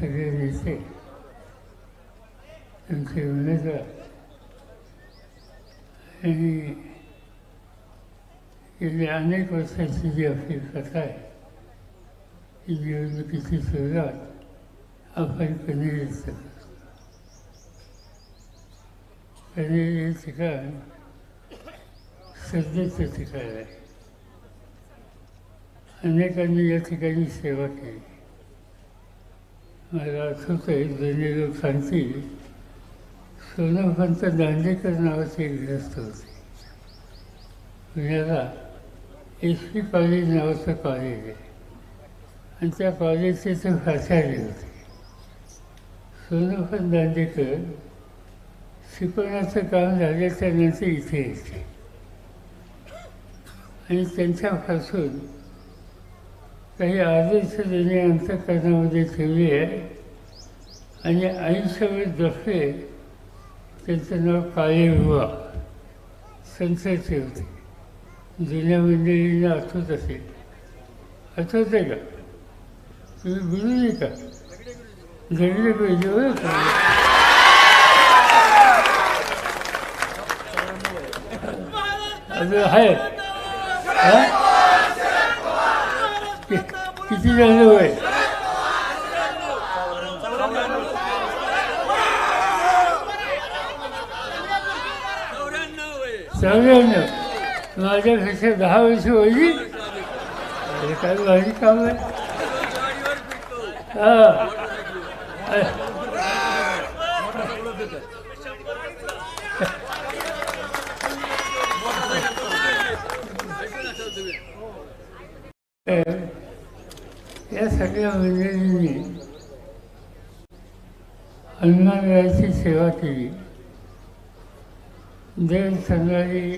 सगळे नेते त्यांचे उमेदवार आणि गेली अनेक वर्षाची जी आपली प्रथा आहे ही निवडणुकीची सुरुवात आपण कनेरीच करतो कनेरी हे ठिकाण श्रद्धेचं ठिकाण आहे. अनेकांनी या ठिकाणी सेवा केली. मला आठवतं आहे जुने लोक सांगतील सोनोपंत दांडेकर नावाचे एक ग्रस्त होते. पुण्याला एस पी कॉलेज नावाचं कॉलेज आहे. आणि त्या कॉलेजचे ते प्राचार्य होते. सोनोपंत दांडेकर शिकवण्याचं काम झाल्याच्यानंतर इथे येते. आणि त्यांच्यापासून काही आदर्श त्यांनी अंतकरणामध्ये ठेवली आहे. आणि आयुष्यभर दफे त्यांचं नाव काळे बुवा संतचे होते जुन्या मंडळींना आठवत असेल. आठवत आहे का? तुम्ही बोलू नये का? घडले पाहिजे हो का अजून आहे हा? किती झालं वय चौऱ्याण्णव माझ्यापेक्षा दहा वर्ष होईल अरे काय भारी काम आहे हा या सगळ्या मंडळींनी हनुमानरायाची सेवा केली. दर संध्याकाळी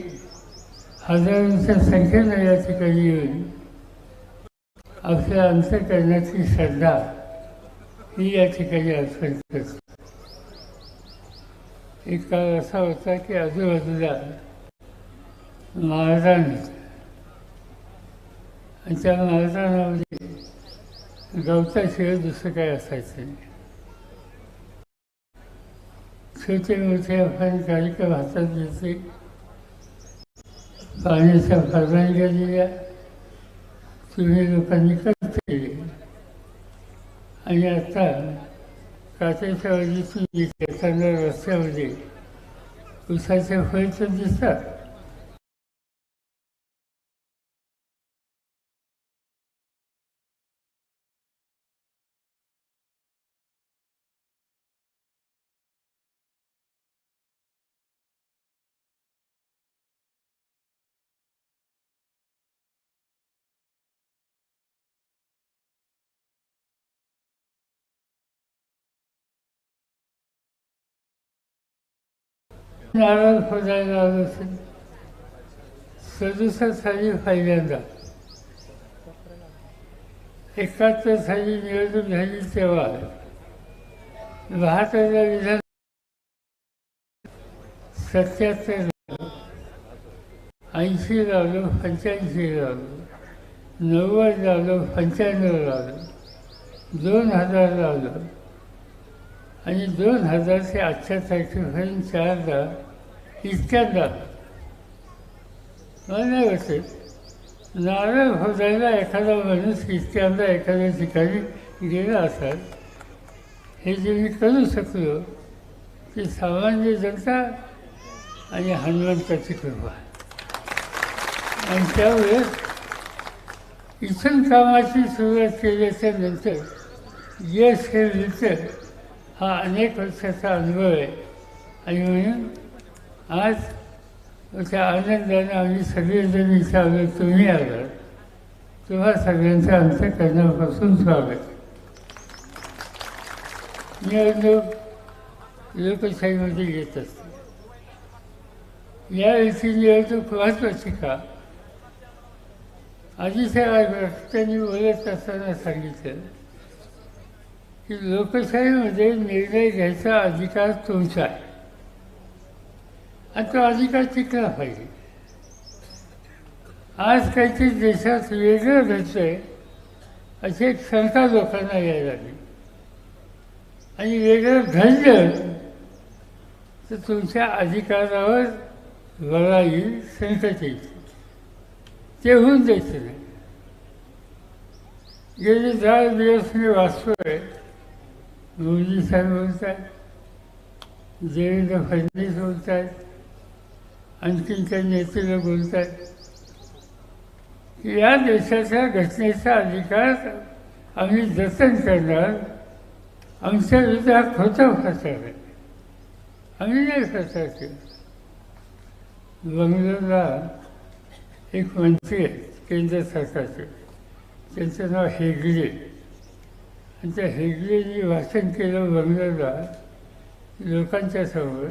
हजारांच्या संख्येनं या ठिकाणी येऊन आपल्या अंतकरणाची श्रद्धा ही या ठिकाणी अर्पण एक काळ असा होता की आजूबाजूला महाराज आणि त्या महाराजांमध्ये म्हणजे गवताशिवाय दुसरं काय असायचं? नाही छोटे मोठे आपण कार्यक्रम हातात घेतले पाण्याच्या परवानग्या दिल्या तुम्ही लोकांनी कष्ट केले. आणि आता काचेच्या वाजीतून येताना रस्त्यामध्ये उसाचे फळ तर दिसतात. नारळ फोडायला आलं असेल सदुसष्ट साली पहिल्यांदा एकाहत्तर साली निवडणूक झाली तेव्हा बहात्तरला विधान सत्याहत्तर ऐंशी लावलो पंच्याऐंशी लावलो नव्वद लावलो पंच्याण्णव लावलो दोन हजार लावलं आणि दोन हजार ते आजच्या तारखेपर्यंत चारदा इतक्यांदा मला नाही वाटत. नारळ फोडायला एखादा माणूस इतक्यांदा एखाद्या ठिकाणी गेला असाल हे जे मी करू शकलो की सामान्य जनता आणि हनुमंताची कृपा आणि त्यावेळेस इथून कामाची सुरुवात केल्याच्यानंतर यश हे मिळतं. हा अनेक वर्षाचा अनुभव आहे. आणि म्हणून आज त्या आनंदाने आम्ही सगळेजण इथे आलो तुम्ही आलात. तेव्हा सगळ्यांचं करण्यापासून स्वागत. मी अनुभव लोकशाहीमध्ये येत असते. यावेळी निवडणूक महत्त्वाची का? आजीसाहेब त्यांनी बोलत असताना सांगितलं की लोकशाहीमध्ये निर्णय घ्यायचा अधिकार तुमचा आहे. आणि तो अधिकार टिकला पाहिजे. आज काहीतरी देशात वेगळं घडतंय अशी एक शंका लोकांना यायला लागली. आणि वेगळं घडलं तर तुमच्या अधिकारावर गळा येईल संकट येईल. ते होऊन द्यायचं नाही. गेले दहा दिवस मी वाचतोय मोदी साहेब होत आहेत देवेंद्र फडणवीस बोलत आहेत आणखीन काही नेते बोलत आहेत या देशाच्या घटनेचा अधिकार आम्ही जतन करणार आमच्या विरोधात खोटं फसार आहे आम्ही नाही प्रचार बंगलोरला एक मंत्री आहेत केंद्र सरकारचे. त्यांचं नाव हेगडे. आणि त्या हेगडेनी भाषण केलं बंगल्याला लोकांच्या समोर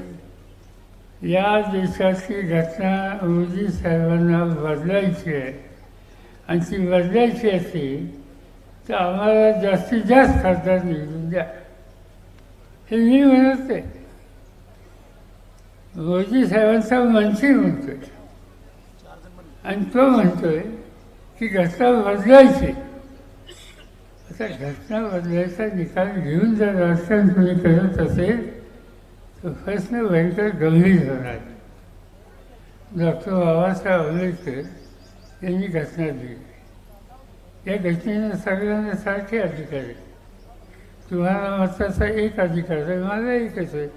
या देशाची घटना मोदी साहेबांना बदलायची आहे. आणि ती बदलायची असेल तर आम्हाला जास्तीत जास्त खासदार निवडून द्या. हे मी म्हणत आहे मोदी साहेबांचा मंत्री म्हणतोय. आणि तो म्हणतोय की घटना बदलायची आता घटना बदलायचा निकाल घेऊन जर राजकारण कोणी करत असेल तर प्रश्न भयंकर गंभीर होणार. डॉक्टर बाबासाहेब आंबेडकर यांनी घटना दिली. या घटनेनं सगळ्यांना सारखे अधिकार आहे तुम्हाला मताचा एक अधिकार आहे मला एकच आहे.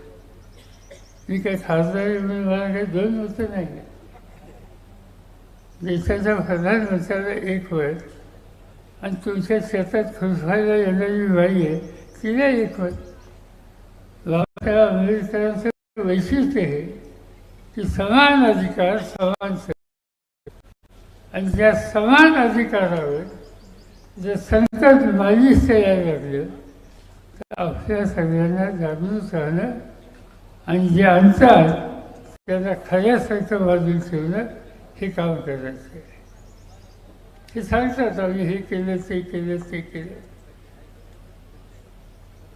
मी काही खासदार म्हणून मला काही दोन मतं नाही देशाच्या प्रधानमंत्र्याला एक वय आणि तुमच्या शेतात खुसवायला येणारी बाई आहे तिला नाही वय बाबासाहेब आंबेडकरांचं वैशिष्ट्य आहे. की समान अधिकार समान आणि ज्या समान अधिकारावर जे संकट माझी यायला लागलं तर आपल्या सगळ्यांना जागृत राहणं आणि जे अंतर त्याला खऱ्यासारखं बाजून ठेवणं हे काम करायचं आहे. हे सांगतात आम्ही हे केलं ते केलं ते केलं.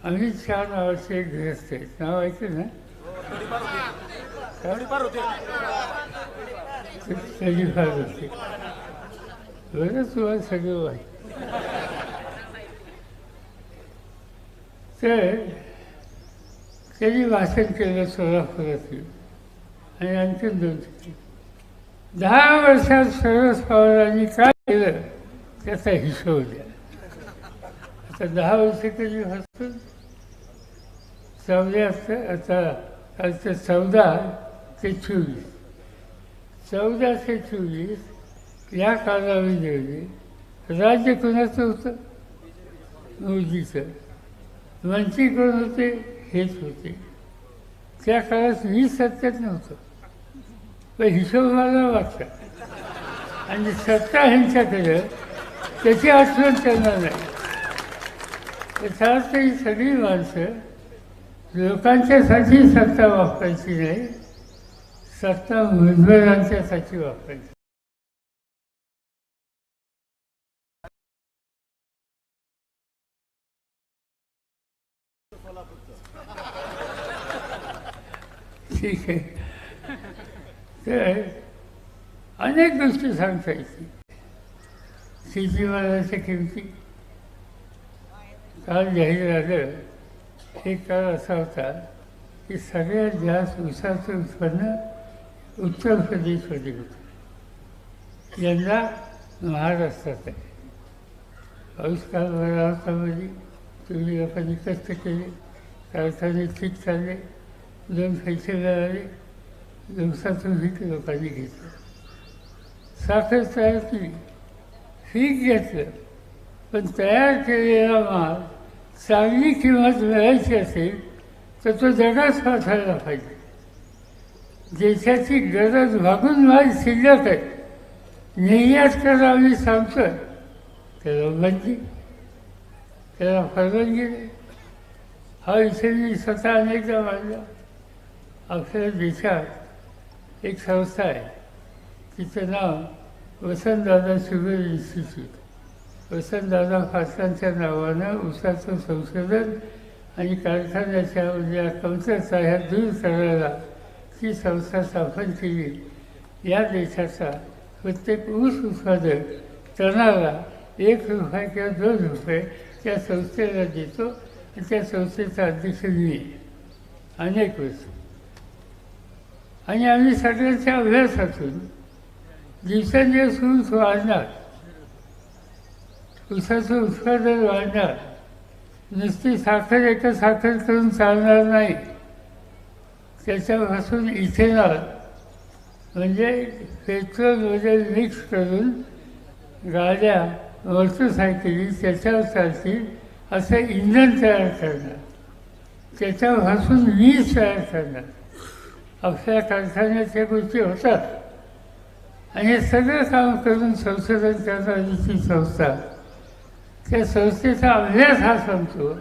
आम्ही छान नावाचे ग्रस्त आहेत. नाव ऐकलं ना? त्याची फार होते. बरं तुम्हाला सगळं माहिती. तर त्यांनी भाषण केलं सोलापुरातील आणि आणखीन दोन दहा वर्षात सर्व पवारांनी काय केलं त्याचा हिशोब द्या. आता दहा वर्षे तरी हसून चौदा आता कालचं चौदा ते चोवीस. चौदा ते चोवीस या कालावधीमध्ये राज्य कोणाचं होतं? मोदीचं. मंत्री कोण होते? हेच होते. त्या काळात मी सत्यात नव्हतं. पण हिशोब मला वाटतं आणि सत्ता ह्यांच्याकडे त्याची आठवण त्यांना नाही. त्याचा ही सगळी माणसं लोकांच्यासाठी सत्ता वापरायची नाही सत्ता मुजबरांच्यासाठी वापरायची. ठीक आहे. तर अनेक गोष्टी सांगता येतील. शेतीमालाच्या किमती. काल जाहीर झालं हे काळ असा होता की सगळ्यात जास्त ऊसाचं उत्पन्न उत्तर प्रदेशमध्ये होतं. यंदा महाराष्ट्रात आहे. पाऊस काल बरा होता म्हणजे तुम्ही लोकांनी कष्ट केले कारखाने ठीक चालले दोन पैसे मिळाले दिवसातून पीक लोकांनी घेतलं. साखर तयार केली पीक घेतलं. पण तयार केलेला माल चांगली किंमत मिळायची असेल तर तो जगात पाठवायला पाहिजे. देशाची गरज भागून माल शिल्लक आहे. निर्यात करा आम्ही सांगतोय त्याला बंदी. त्याला परवानगी नाही. हा विषय मी स्वतः अनेकदा मांडला. आपल्या देशात एक संस्था आहे. तिचं नाव वसंतदादा शुगर इन्स्टिट्यूट. वसंतदादा फासांच्या नावानं ऊसाचं संशोधन आणि कारखान्याच्या या कमतरता ह्या दूर करायला ही संस्था स्थापन केली. या देशाचा प्रत्येक ऊस उत्पादक तणाला एक रुपये किंवा दोन रुपये त्या संस्थेला देतो आणि त्या संस्थेचा अध्यक्ष मी. अनेक वर्ष. आणि आम्ही सगळ्यांच्या अभ्यासातून दिवसेंदिवस ऊस वाढणार ऊसाचं उत्पादन वाढणार नुसती साखर एका साखर करून चालणार नाही. त्याच्यापासून इथेनॉल म्हणजे पेट्रोलमध्ये मिक्स करून गाड्या मोटरसायकली त्याच्यावर चालतील असं इंधन तयार करणार. त्याच्यापासून वीज तयार करणार. आपल्या कारखान्याच्या गोष्टी होतात. आणि हे सगळं काम करून संशोधन करणारी ती संस्था त्या संस्थेचा अभ्यास हा सांगतो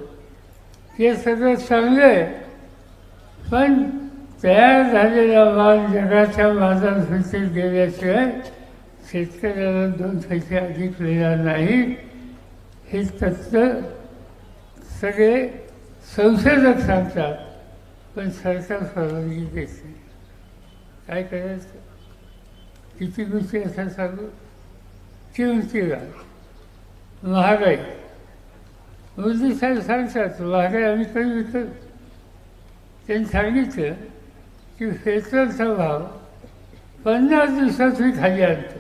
हे सगळं चांगलं आहे. पण तयार झालेला माल जगाच्या बाजारपेठेत गेल्याशिवाय शेतकऱ्याला दोन पैसे अधिक मिळणार नाही. हे तत्व सगळे संशोधक सांगतात पण सरकार परवानगी देत नाही. काय करायचं? किती गोष्टी असं सांगू? किमतीला महागाई मोदी साहेब सांगतात महागाई आम्ही कधी विकत त्यांनी सांगितलं की पेट्रोलचा भाव पन्नास दिवसात मी खाली आणतो.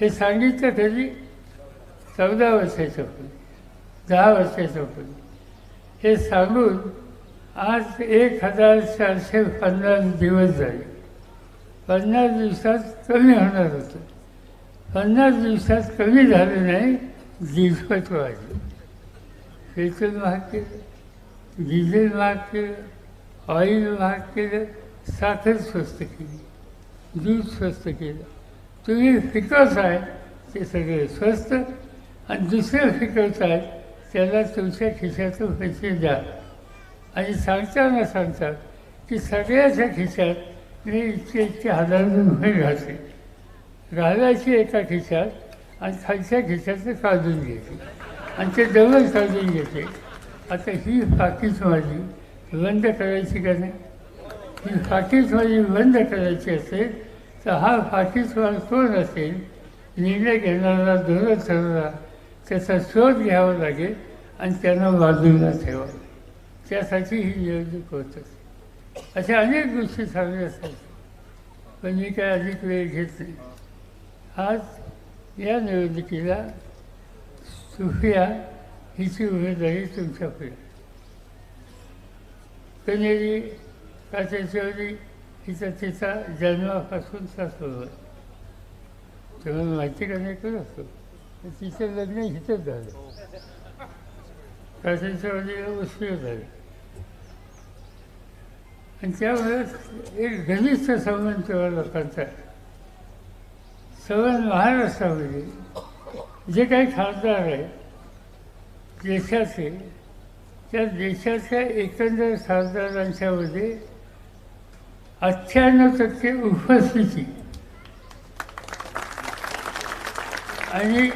हे सांगितलं कधी चौदा वर्षाच्या पूर्वी दहा वर्षाच्या पूर्वी हे सांगून आज एक हजार चारशे पन्नास दिवस झाले. पन्नास दिवसात कमी होणार होतं. पन्नास दिवसात कमी झालं नाही दिवसात वाढले. पेट्रोल महाग केलं डिझेल महाग केलं ऑइल महाग केलं साखर स्वस्त केली दूध स्वस्त केलं. तुम्ही पिकवताय ते सगळे स्वस्त. आणि दुसरे आहे त्याला तुमच्या खिशातून पैसे द्या. आणि सांगताना सांगतात की सगळ्याच्या खिशात मी इतके इतके हजार रुपये घातले. राहायची एका खिशात आणि खालच्या खिशाचं काढून घ्यायचे आणि ते डबल काढून घेते आता ही पाकीच माझी बंद करायची का नाही? ही फाटीच माझी बंद करायची असेल तर हा पाकिटवाला कोण असेल? निर्णय घेणारा धोरण ठरवला त्याचा शोध घ्यावा लागेल आणि त्यांना बाजूला ठेवावं त्यासाठी ही निवडणूक होत. असते अशा अनेक गोष्टी सांगल्या असायच्या पण मी काय अधिक वेळ घेत नाही. आज या निवडणुकीला सुफिया हिची उमेदवारी तुमच्याकडे. कनेरी काचेश्वरी हिचा तिचा जन्मापासूनचा सोबत तुम्हाला माहिती का नाही करत असतो? तिचं लग्न हिथंच झालं. काचेश्वरीला उशीर झालं. आणि त्यामुळे एक घनिष्ठ संबंध तेव्हा लोकांचा आहे. संबंध महाराष्ट्रामध्ये जे काही खासदार आहेत देशाचे त्या देशाच्या एकंदर खासदारांच्यामध्ये अठ्ठ्याण्णव टक्के उपस्थिती आणि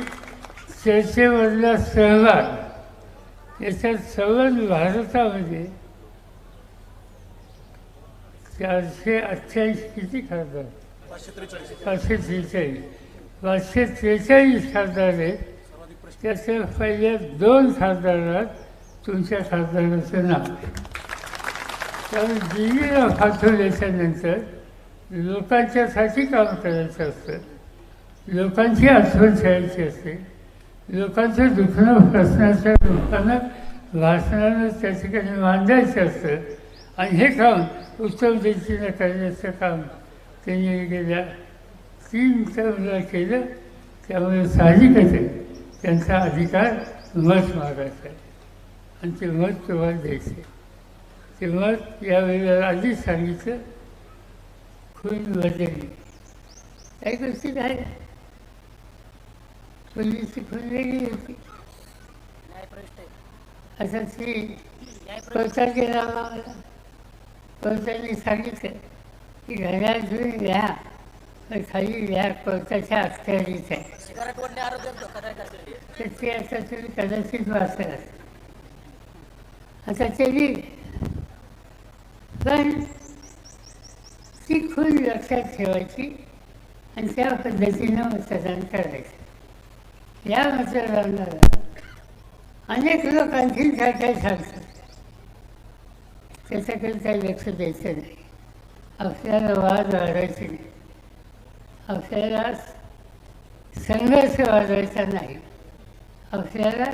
चर्चेमधला सहभाग याच्यात संबंध भारतामध्ये चारशे अठ्ठ्याऐंशी किती खासदार? पाचशे त्रेचाळीस. पाचशे त्रेचाळीस. खासदार आहेत त्याच्या पहिल्या दोन खासदारात तुमच्या खासदाराचं नाव. त्यामुळे दिल्लीला पाठवल्याच्यानंतर लोकांच्यासाठी काम करायचं असतं. लोकांची आठवण ठेवायची असते. लोकांचं दुखणं प्रश्नाच्या लोकांना भाषणानं त्या ठिकाणी मांडायचं असतं. आणि हे काम उत्तम रीतीनं करण्याचं काम त्यांनी गेल्या तीन टर्मला केलं त्यामुळे साहजिकच आहे. त्यांचा अधिकार मत मागायचा आहे. आणि ते मत तुम्हाला द्यायचं. ते मत यावेळेला आधीच सांगितलं. खून बदलली काही गोष्टी काय पोलिसची खून वेगळी होती. असं ती कोर्टाच्या नावाला कोर्टाने सांगितलं. की घड्याळ घेऊन घ्या पण खाली या कोर्टाच्या अखत्यारीत आहे तर ते असं तुम्ही कदाचित वाचलं असेल. आता त्यांनी पण ती खूप लक्षात ठेवायची आणि त्या पद्धतीनं मतदान करायचं. या मतदानाला अनेक लोक आणखी काय काय सांगतात. त्याच्याकडे काही लक्ष द्यायचं नाही आपल्याला वाद वाढवायचे नाही आपल्याला संघर्ष वाढवायचा नाही आपल्याला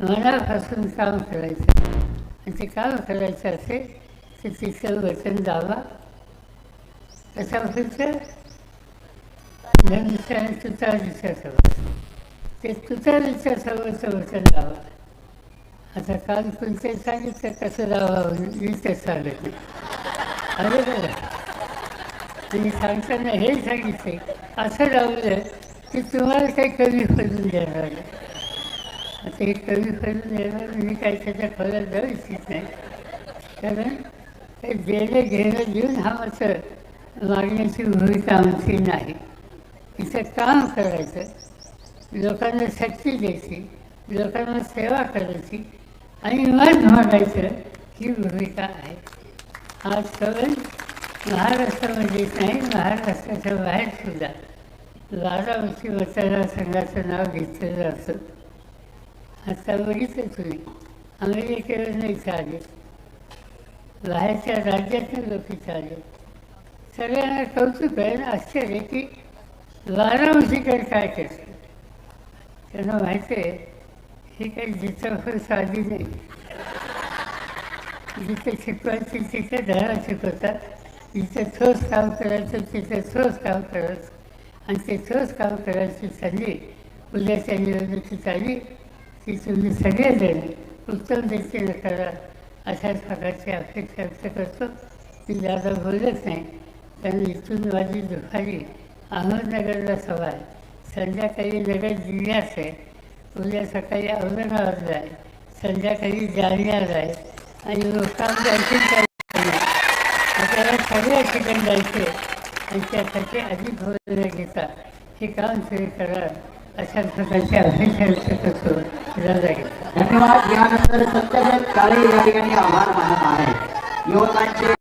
मनापासून काम करायचं आणि ते काम करायचं असेल तर तिचं वचन दावा कसा व्हायचं धनुष्याने आणि तुतारीच्या सवय ते तुतारीच्या सवयचं वचन दावा आता काल तुमचे सांगितलं कसं लावावं मी ते सांगत अरे बघा तुम्ही सांगताना हे सांगितले असं लावलं की तुम्हाला काही कमी फरून देणार आता हे कमी फरून देणार मी म्हणजे काही त्याच्या फळात जाऊ इच्छित नाही. कारण ते देणं घेणं देऊन हा असं मागण्याची भूमिका आमची नाही. तिचं काम करायचं लोकांना शक्ती द्यायची लोकांना सेवा करायची आणि मन म्हणायचं ही भूमिका आहे. आज सण महाराष्ट्रामध्येच नाही महाराष्ट्राच्या बाहेर सुद्धा. बारामती मतदारसंघाचं नाव घेतलेलं जातं आता बघितलं तुम्ही. अमेरिकेवरून इथं आले बाहेरच्या राज्यातून लोक इथं आले सगळ्यांना कौतुक आहे ना आश्चर्य की बारामतीकडे काय करतं त्यांना माहिती आहे हे काही जिथं साधी नाही. जिथे शिकवायचं तिथे धडा शिकवतात. जिथे ठोस काम करायचं तिथे ठोस काम करायचं. आणि ते ठोस काम करायची संधी उद्याच्या निवडणुकीत आली ती तुम्ही सगळेजण उत्तम देखील करा अशाच प्रकारची अपेक्षा व्यक्त करतो. ती दादा बोलत नाही. कारण इथून माझी दुपारी अहमदनगरला सभा आहे संध्याकाळी नगर जिल्ह्यात आहे उद्या सकाळी औरंगाबादला आहे. संध्याकाळी जालन्याला आहे. आणि लोकांना आणखी काय आपल्याला सगळ्या ठिकाणी जायचे आणि त्यासाठी अधिक भर घेता. हे काम सुरू करा. अशा प्रकारची अपेक्षा व्यक्त करतो. धन्यवाद. यानंतर सत्यव्रत काळे या ठिकाणी आभार मानत आहे युवकांचे